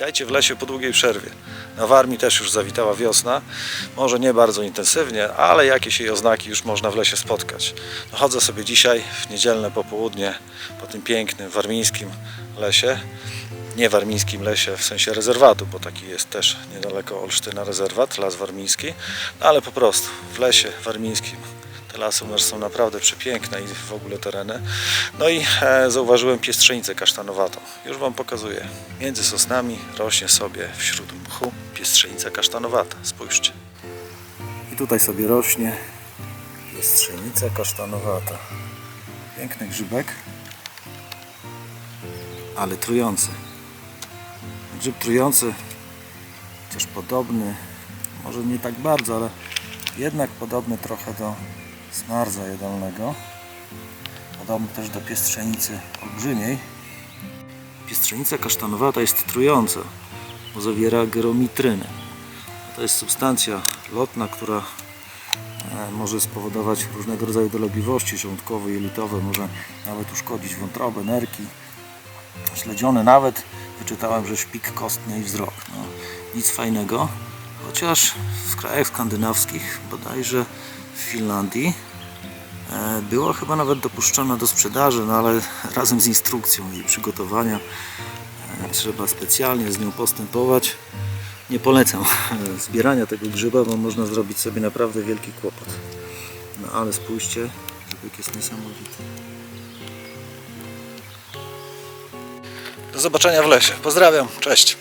Witajcie w lesie po długiej przerwie. Na Warmii też już zawitała wiosna. Może nie bardzo intensywnie, ale jakieś jej oznaki już można w lesie spotkać. No, chodzę sobie dzisiaj w niedzielne popołudnie po tym pięknym warmińskim lesie. Nie warmińskim lesie w sensie rezerwatu, bo taki jest też niedaleko Olsztyna rezerwat, las warmiński, no, ale po prostu w lesie warmińskim te lasy u nas są naprawdę przepiękne i w ogóle tereny. No i e, zauważyłem piestrzenicę kasztanowatą. Już Wam pokazuję. Między sosnami rośnie sobie wśród mchu piestrzenica kasztanowata. Spójrzcie. I tutaj sobie rośnie piestrzenica kasztanowata. Piękny grzybek, ale trujący. Grzyb trujący, chociaż podobny, może nie tak bardzo, ale jednak podobny trochę do smarza jadalnego. Podobny też do piestrzenicy olbrzymiej. Piestrzenica kasztanowata jest trująca, bo zawiera geromitrynę. To jest substancja lotna, która e, może spowodować różnego rodzaju dolegliwości żołądkowe, jelitowe, może nawet uszkodzić wątrobę, nerki, śledzione nawet wyczytałem, że szpik kostny i wzrok. No, nic fajnego, chociaż w krajach skandynawskich, bodajże w Finlandii, była chyba nawet dopuszczona do sprzedaży, no ale razem z instrukcją jej przygotowania e, trzeba specjalnie z nią postępować. Nie polecam e, zbierania tego grzyba, bo można zrobić sobie naprawdę wielki kłopot. No ale spójrzcie, grzybek jest niesamowity. Do zobaczenia w lesie. Pozdrawiam, cześć.